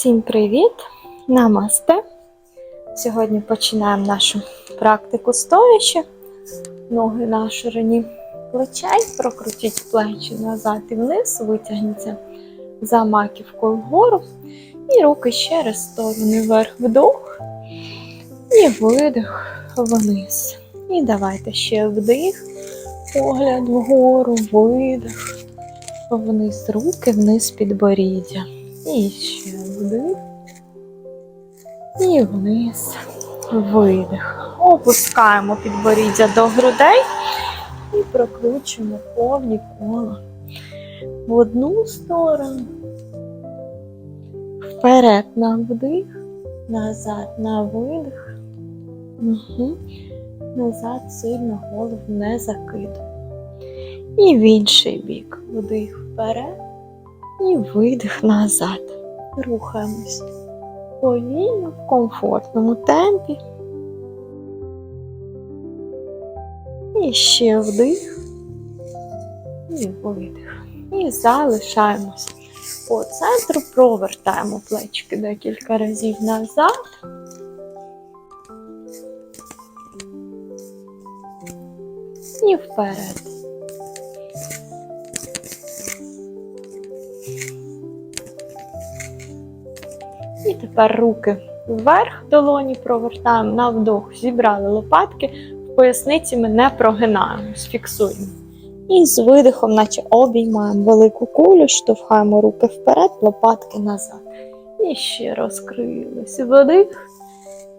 Всім привіт! Намасте! Сьогодні починаємо нашу практику стоячи. Ноги на ширині плечей, прокрутіть плечі назад і вниз, витягніться за маківкою вгору. І руки через сторони вверх вдох і видих вниз. І давайте ще вдих, погляд вгору, видих, вниз руки, вниз підборіддя. І ще вдих. І вниз. Видих. Опускаємо підборіддя до грудей і прокручуємо повні кола в одну сторону. Вперед на вдих, назад на видих. Угу. Назад сильно голову не закидуємо. І в інший бік. Вдих вперед і видих назад. Рухаємось повільно, в комфортному темпі. І ще вдих і видих. І залишаємось по центру, провертаємо плечки декілька разів назад. І вперед. Тепер руки вверх, долоні провертаємо на вдох, зібрали лопатки, в поясниці ми не прогинаємось, фіксуємо. І з видихом, наче обіймаємо велику кулю, штовхаємо руки вперед, лопатки назад. І ще розкрились. Вдих.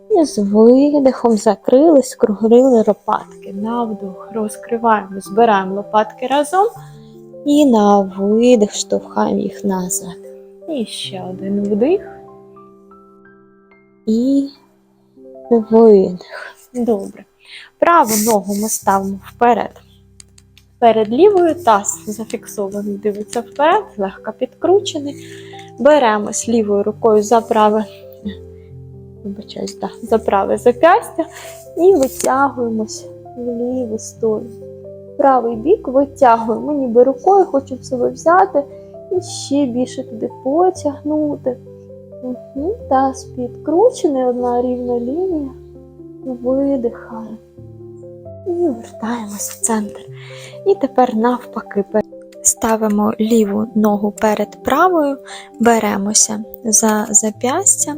І з видихом закрились, скруглили лопатки. На вдох розкриваємо, збираємо лопатки разом. І на видих штовхаємо їх назад. І ще один вдих і видих. Добре. Праву ногу ми ставимо вперед. Перед лівою таз зафіксований, дивиться вперед, легко підкручений. Беремось лівою рукою за праве, вибачаюсь, да, за праве запястя і витягуємось в ліву сторону. Правий бік витягуємо, ніби рукою хочемо себе взяти і ще більше туди потягнути. Угу. Таз підкручений, одна рівна лінія. Видихаємо. І вертаємось в центр. І тепер навпаки ставимо ліву ногу перед правою, беремося за зап'ястя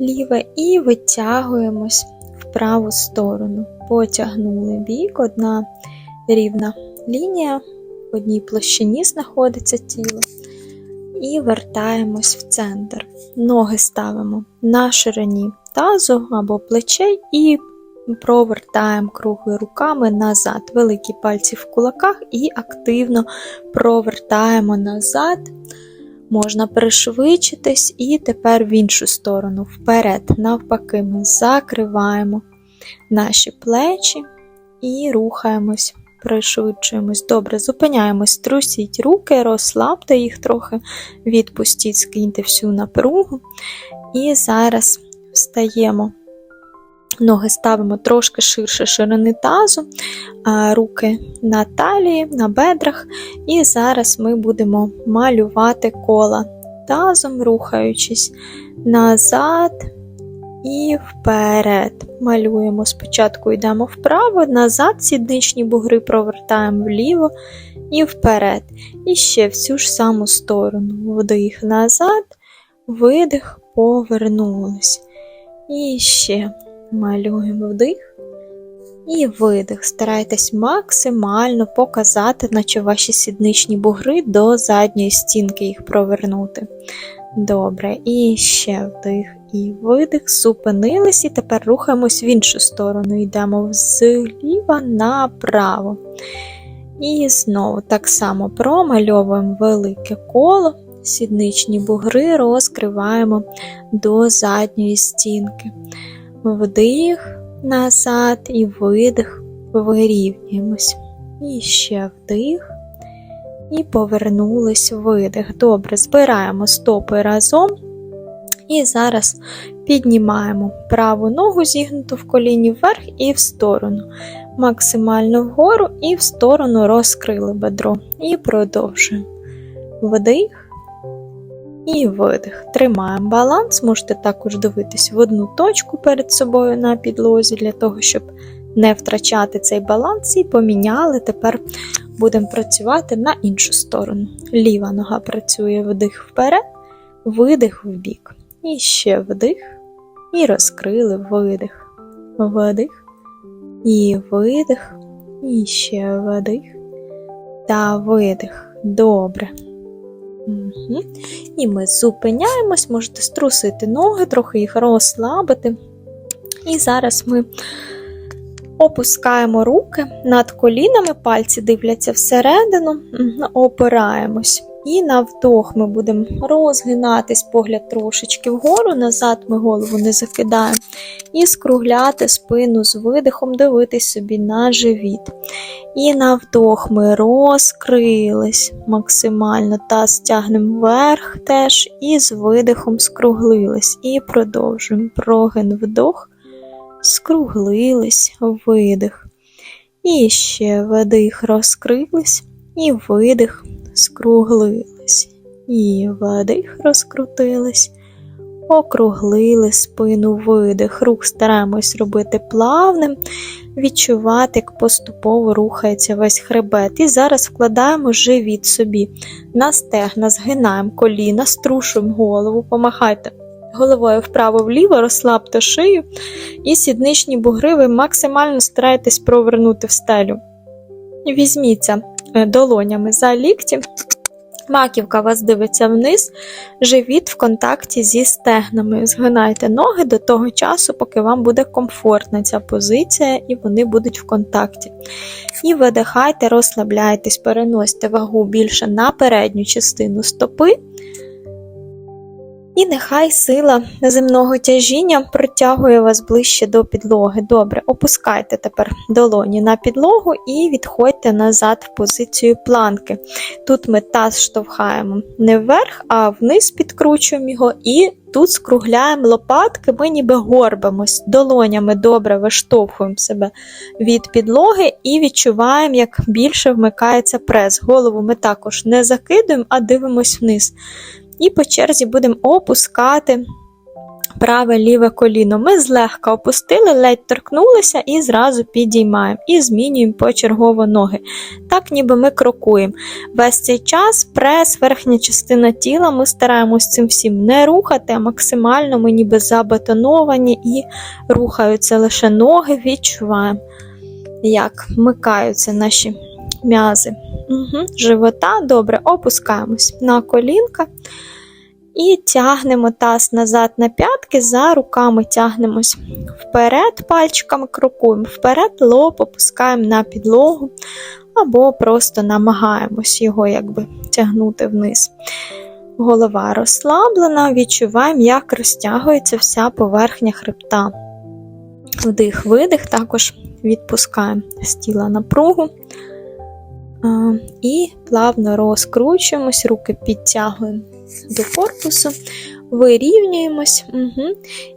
ліве і витягуємось в праву сторону. Потягнули бік, одна рівна лінія, в одній площині знаходиться тіло і вертаємось в центр. Ноги ставимо на ширині тазу або плечей і провертаємо круги руками назад. Великі пальці в кулаках і активно провертаємо назад. Можна пришвидшитись, і тепер в іншу сторону, вперед, навпаки, ми закриваємо наші плечі і рухаємось пришвидшуємось. Добре, зупиняємось, трусіть руки, розслабте їх трохи, відпустіть, скиньте всю напругу. І зараз встаємо. Ноги ставимо трошки ширше ширини тазу, руки на талії, на бедрах. І зараз ми будемо малювати кола тазом, рухаючись назад і вперед. Малюємо спочатку йдемо вправо, назад, сідничні бугри провертаємо вліво і вперед. І ще в цю ж саму сторону. Вдих назад, видих, повернулись. І ще малюємо вдих. І видих. Старайтесь максимально показати, наче ваші сідничні бугри до задньої стінки їх провернути. Добре, і ще вдих і видих, зупинились, і тепер рухаємось в іншу сторону. Йдемо зліва направо. І знову так само промальовуємо велике коло, сідничні бугри розкриваємо до задньої стінки. Вдих назад і видих, вирівнюємось. І ще вдих. І повернулись видих. Добре, збираємо стопи разом. І зараз піднімаємо праву ногу зігнуту в коліні вверх і в сторону. Максимально вгору і в сторону розкрили бедро. І продовжуємо. Вдих І видих. Тримаємо баланс, можете також дивитись в одну точку перед собою на підлозі, для того, щоб не втрачати цей баланс, і поміняли. Тепер будемо працювати на іншу сторону. Ліва нога працює вдих вперед, видих вбік. І ще вдих. І розкрили видих. Видих. І видих. І ще вдих. Та видих. Добре. Угу. І ми зупиняємось, можете струсити ноги, трохи їх розслабити. І зараз ми опускаємо руки над колінами, пальці дивляться всередину, опираємось. І на вдох ми будемо розгинатись, погляд трошечки вгору, назад ми голову не закидаємо. І скругляти спину з видихом, дивитись собі на живіт. І на вдох ми розкрились максимально та стягнемо вверх теж, і з видихом скруглились. І продовжуємо прогин вдох, скруглились, видих. І ще вдих, розкрились, і видих, скруглились. І вдих, розкрутились, округлили спину, видих. Рух стараємось робити плавним, відчувати, як поступово рухається весь хребет. І зараз вкладаємо живіт собі на стегна, згинаємо коліна, струшуємо голову, помахайте головою вправо-вліво, розслабте шию і сідничні бугри ви максимально старайтесь провернути в стелю. Візьміться долонями за лікті. Маківка вас дивиться вниз, живіт в контакті зі стегнами. Згинайте ноги до того часу, поки вам буде комфортна ця позиція, і вони будуть в контакті. І видихайте, розслабляйтесь, переносьте вагу більше на передню частину стопи. І нехай сила земного тяжіння притягує вас ближче до підлоги. Добре, опускайте тепер долоні на підлогу і відходьте назад в позицію планки. Тут ми таз штовхаємо не вверх, а вниз підкручуємо його і тут скругляємо лопатки, ми ніби горбимось, долонями добре виштовхуємо себе від підлоги і відчуваємо, як більше вмикається прес. Голову ми також не закидуємо, а дивимось вниз. І по черзі будемо опускати праве ліве коліно. Ми злегка опустили, ледь торкнулися і зразу підіймаємо. І змінюємо почергово ноги. Так, ніби ми крокуємо. Весь цей час прес, верхня частина тіла, ми стараємось цим всім не рухати, а максимально ми ніби забетоновані і рухаються лише ноги, відчуваємо, як вмикаються наші м'язи. Угу. Живота, добре, опускаємось на колінка і тягнемо таз назад на п'ятки, за руками тягнемось вперед, пальчиками крокуємо вперед, лоб опускаємо на підлогу, або просто намагаємось його якби тягнути вниз. Голова розслаблена, відчуваємо, як розтягується вся поверхня хребта. Вдих-видих, також відпускаємо з тіла напругу. І плавно розкручуємось, руки підтягуємо до корпусу, вирівнюємось угу,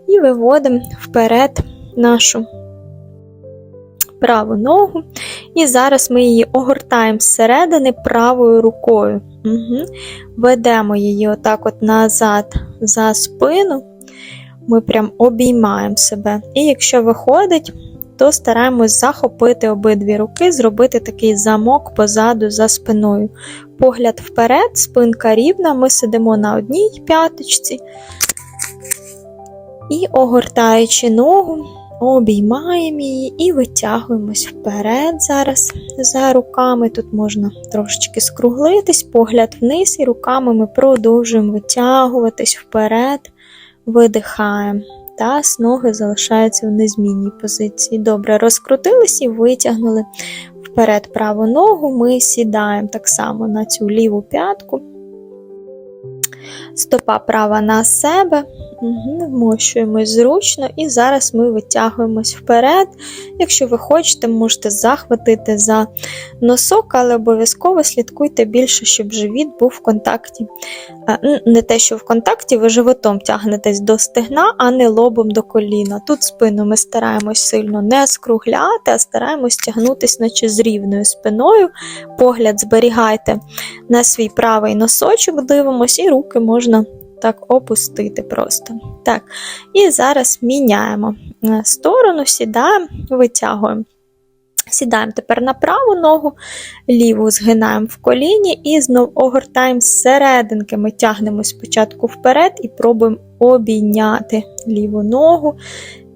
і виводимо вперед нашу праву ногу. І зараз ми її огортаємо зсередини правою рукою. Угу. Ведемо її отак от назад за спину. Ми прям обіймаємо себе. І якщо виходить, то стараємось захопити обидві руки, зробити такий замок позаду за спиною. Погляд вперед, спинка рівна, ми сидимо на одній п'яточці і, огортаючи ногу, обіймаємо її і витягуємось вперед зараз за руками. Тут можна трошечки скруглитись, погляд вниз, і руками ми продовжуємо витягуватись вперед, видихаємо. Таз, ноги залишаються в незмінній позиції. Добре, розкрутились і витягнули вперед праву ногу. Ми сідаємо так само на цю ліву п'ятку. Стопа права на себе, вмощуємось зручно, і зараз ми витягуємось вперед. Якщо ви хочете, можете захватити за носок, але обов'язково слідкуйте більше, щоб живіт був в контакті Не те, що в контакті, ви животом тягнетесь до стегна, а не лобом до коліна. Тут спину ми стараємось сильно не скругляти, а стараємось тягнутись, наче з рівною спиною. Погляд зберігайте на свій правий носочок, дивимось, і руки можна так опустити просто. Так, і зараз міняємо е, сторону, сідаємо, витягуємо. Сідаємо тепер на праву ногу, ліву згинаємо в коліні і знов огортаємо зсерединки. Ми тягнемо спочатку вперед і пробуємо обійняти ліву ногу.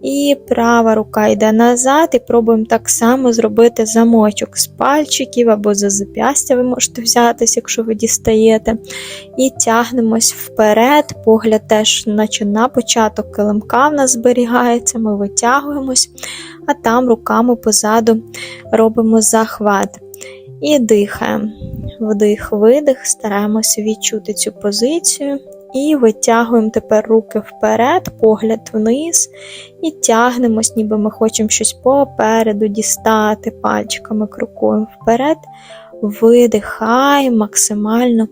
І права рука йде назад, і пробуємо так само зробити замочок з пальчиків або за зап'ястя ви можете взятись, якщо ви дістаєте. І тягнемось вперед. Погляд теж, наче на початок килимка в нас зберігається, ми витягуємось, а там руками позаду робимо захват. І дихаємо. Вдих, видих, стараємося відчути цю позицію. І витягуємо тепер руки вперед, погляд вниз, і тягнемось, ніби ми хочемо щось попереду дістати, пальчиками крокуємо вперед, видихаємо, максимально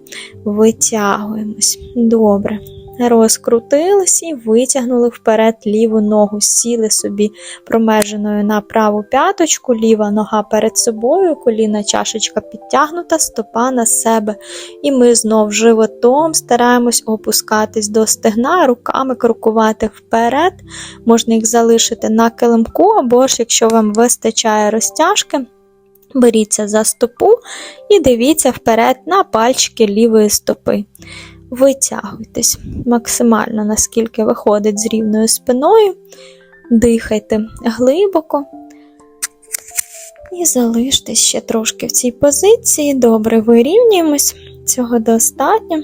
витягуємось. Добре. Розкрутились і витягнули вперед ліву ногу, сіли собі промеженою на праву п'яточку, ліва нога перед собою, коліна чашечка підтягнута, стопа на себе. І ми знов животом стараємось опускатись до стегна, руками крокувати вперед. Можна їх залишити на килимку, або ж, якщо вам вистачає розтяжки, беріться за стопу і дивіться вперед на пальчики лівої стопи. Витягуйтесь максимально, наскільки виходить з рівною спиною. Дихайте глибоко. І залиштесь ще трошки в цій позиції. Добре, вирівнюємось. Цього достатньо.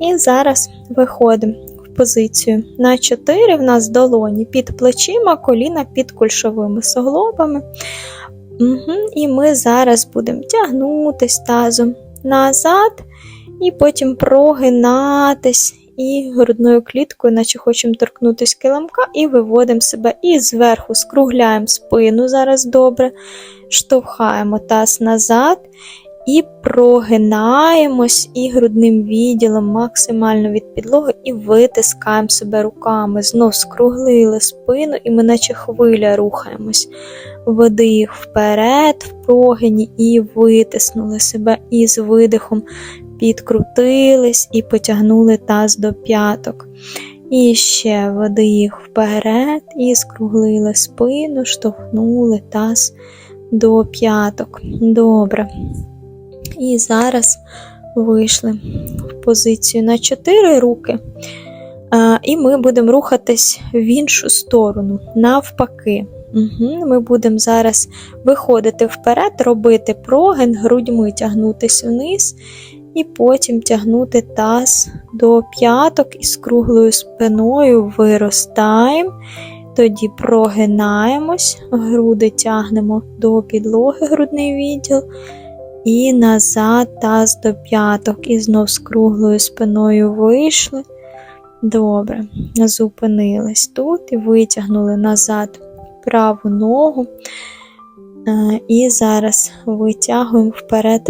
І зараз виходимо в позицію на 4. В нас долоні під плечима, коліна під кульшовими суглобами. Угу. І ми зараз будемо тягнутись тазом назад, і потім прогинатись і грудною кліткою, наче хочемо торкнутися килимка, і виводимо себе і зверху скругляємо спину зараз добре, штовхаємо таз назад. І прогинаємось і грудним відділом максимально від підлоги, і витискаємо себе руками. Знов скруглили спину, і ми, наче хвиля, рухаємось. Вдих вперед, в прогині, і витиснули себе і з видихом підкрутились і потягнули таз до п'яток. І ще вдих вперед, і скруглили спину, штовхнули таз до п'яток. Добре. І зараз вийшли в позицію на 4 руки. І ми будемо рухатись в іншу сторону, навпаки. Ми будемо зараз виходити вперед, робити прогин, грудьми тягнутись вниз, і потім тягнути таз до п'яток і з круглою спиною виростаємо. Тоді прогинаємось, груди тягнемо до підлоги, грудний відділ. І назад таз до п'яток. І знов з круглою спиною вийшли. Добре, зупинились тут і витягнули назад праву ногу. Е, І зараз витягуємо вперед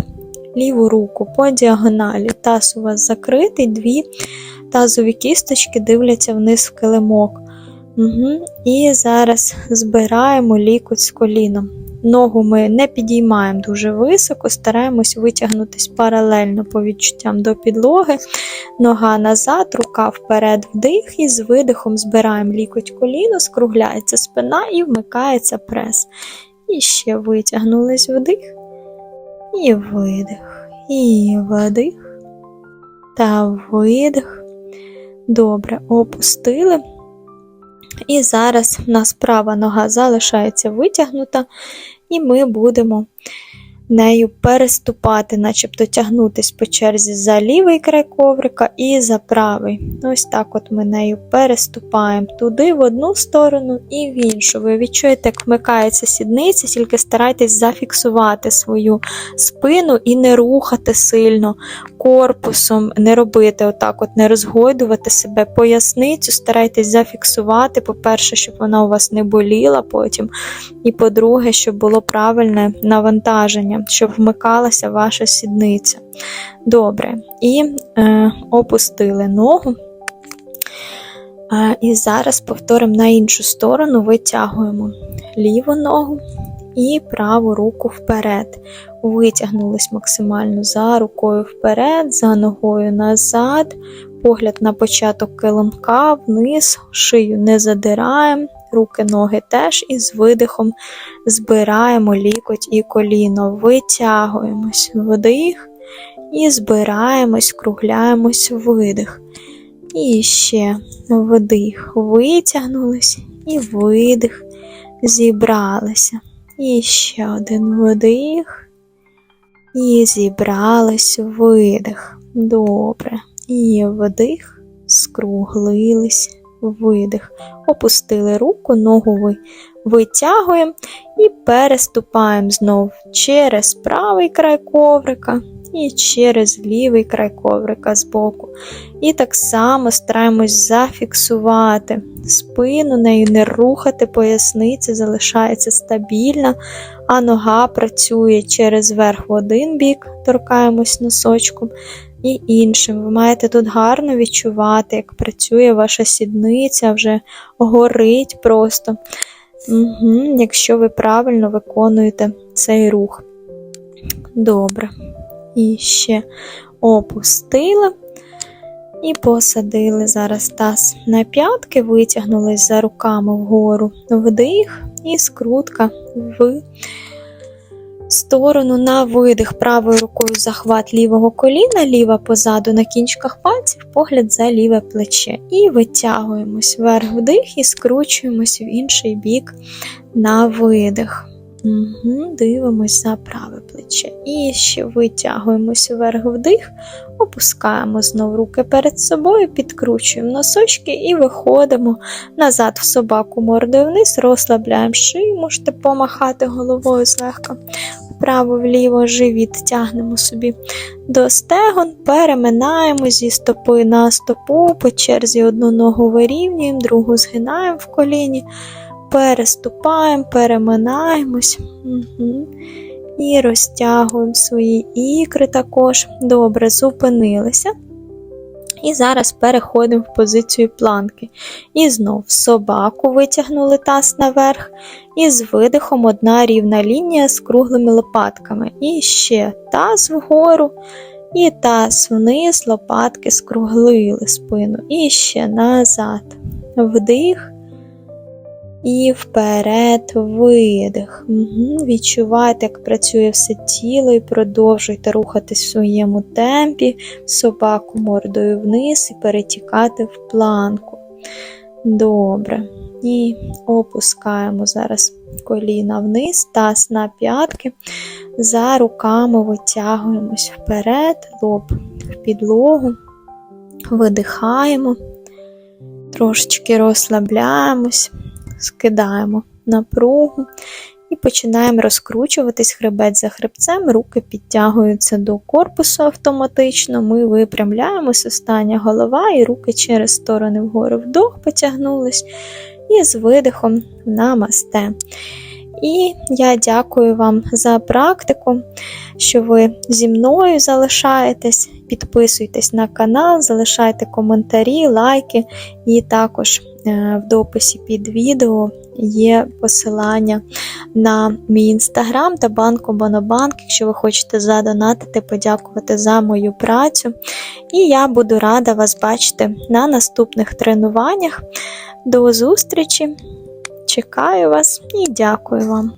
ліву руку по діагоналі. Таз у вас закритий, дві тазові кісточки дивляться вниз в килимок. Угу. І зараз збираємо лікоть з коліном. Ногу ми не підіймаємо дуже високо, стараємось витягнутися паралельно по відчуттям до підлоги. Нога назад, рука вперед, вдих, і з видихом збираємо лікоть коліно, скругляється спина і вмикається прес. І ще витягнулись вдих. І видих, і вдих та видих. Добре, опустили. І зараз в нас права нога залишається витягнута, і ми будемо нею переступати, начебто тягнутись по черзі за лівий край коврика і за правий. Ось так от ми нею переступаємо туди в одну сторону і в іншу. Ви відчуєте, як вмикається сідниця, тільки старайтесь зафіксувати свою спину і не рухати сильно корпусом, не робити отак, от не розгойдувати себе. Поясницю старайтесь зафіксувати. По-перше, щоб вона у вас не боліла потім. І по-друге, щоб було правильне навантаження, щоб вмикалася ваша сідниця. Добре. І е, опустили ногу. А, і зараз повторимо на іншу сторону, витягуємо ліву ногу і праву руку вперед. Витягнулись максимально за рукою вперед, за ногою назад, погляд на початок килимка, вниз, шию не задираємо, руки, ноги теж і з видихом збираємо лікоть і коліно, витягуємось вдих і збираємось, кругляємось видих. І ще вдих, витягнулись і видих, зібралися. І ще один вдих. І зібрались видих. Добре. І вдих, скруглились, видих. Опустили руку, ногу ви витягуємо і переступаємо знов через правий край коврика і через лівий край коврика збоку. І так само стараємось зафіксувати спину, нею не рухати поясниця, залишається стабільна, а нога працює через верх в один бік, торкаємось носочком. І іншим. Ви маєте тут гарно відчувати, як працює ваша сідниця, вже горить просто. Угу, Якщо ви правильно виконуєте цей рух. Добре. І ще опустили. І посадили зараз таз на п'ятки, витягнулись за руками вгору вдих і скрутка в сторону на видих. Правою рукою захват лівого коліна, ліва позаду на кінчиках пальців, погляд за ліве плече. І витягуємось вверх вдих і скручуємось в інший бік на видих. Угу, Дивимось за праве плече. І ще витягуємось вверх вдих, опускаємо знову руки перед собою, підкручуємо носочки і виходимо назад в собаку мордою вниз, розслабляємо шию, можете помахати головою злегка. Вправо-вліво живіт тягнемо собі до стегон, переминаємо зі стопи на стопу, по черзі одну ногу вирівнюємо, другу згинаємо в коліні переступаємо, переминаємось угу. і розтягуємо свої ікри також. Добре, зупинилися. І зараз переходимо в позицію планки. І знов собаку витягнули таз наверх. І з видихом одна рівна лінія з круглими лопатками. І ще таз вгору. І таз вниз, лопатки скруглили спину. І ще назад. Вдих. І вперед видих. Угу. Відчувайте, як працює все тіло, і продовжуйте рухатись в своєму темпі, собаку мордою вниз і перетікати в планку. Добре. І опускаємо зараз коліна вниз, таз на п'ятки. За руками витягуємось вперед, лоб в підлогу, видихаємо, трошечки розслабляємось скидаємо напругу і починаємо розкручуватись хребет за хребцем, руки підтягуються до корпусу автоматично. Ми випрямляємось, остання голова і руки через сторони вгору вдох потягнулись. І з видихом намасте. І я дякую вам за практику, що ви зі мною залишаєтесь. Підписуйтесь на канал, залишайте коментарі, лайки, і також в дописі під відео є посилання на мій інстаграм та банку Банобанк, якщо ви хочете задонатити, подякувати за мою працю. І я буду рада вас бачити на наступних тренуваннях. До зустрічі! Чекаю вас і дякую вам.